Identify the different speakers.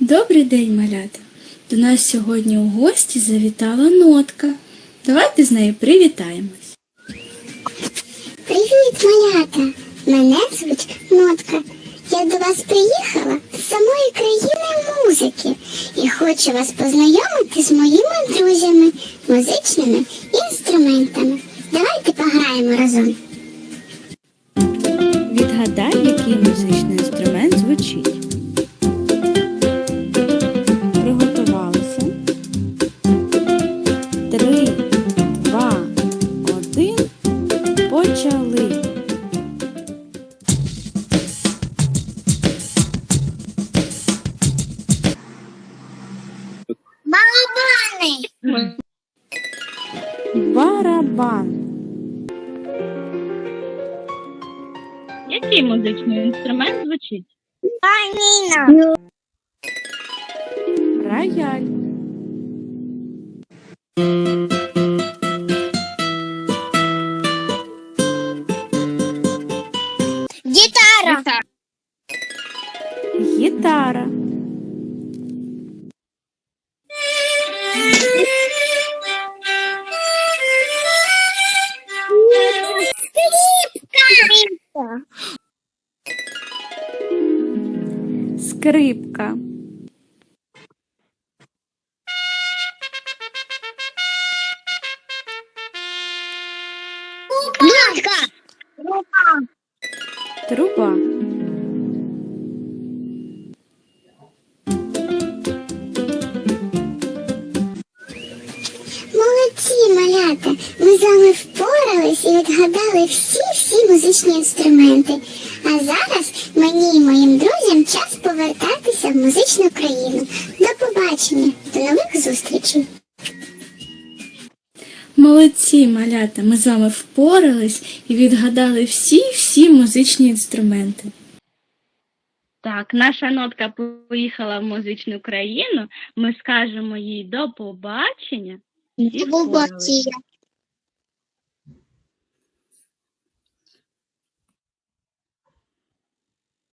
Speaker 1: Добрий день, малята! До нас сьогодні у гості завітала нотка. Давайте з нею привітаємось.
Speaker 2: Привіт, малята! Мене звуть Нотка. Я до вас приїхала з самої країни музики і хочу вас познайомити з моїми друзями, музичними
Speaker 1: Почали.
Speaker 2: Барабани!
Speaker 1: Барабан.
Speaker 3: Який музичний інструмент звучить?
Speaker 2: Паніна!
Speaker 1: Рояль.
Speaker 2: Гітара!
Speaker 1: Гітара.
Speaker 2: Скрипка!
Speaker 1: Скрипка.
Speaker 2: Дудка!
Speaker 1: Труба.
Speaker 2: Молодці, малята! Ми з вами впорались і відгадали всі-всі музичні інструменти. А зараз мені і моїм друзям час повертатися в музичну країну. До побачення, до нових зустрічей!
Speaker 1: Молодці, малята, ми з вами впорались і відгадали всі-всі музичні інструменти.
Speaker 3: Так, наша нотка поїхала в музичну країну. Ми скажемо їй до побачення. І впоралися.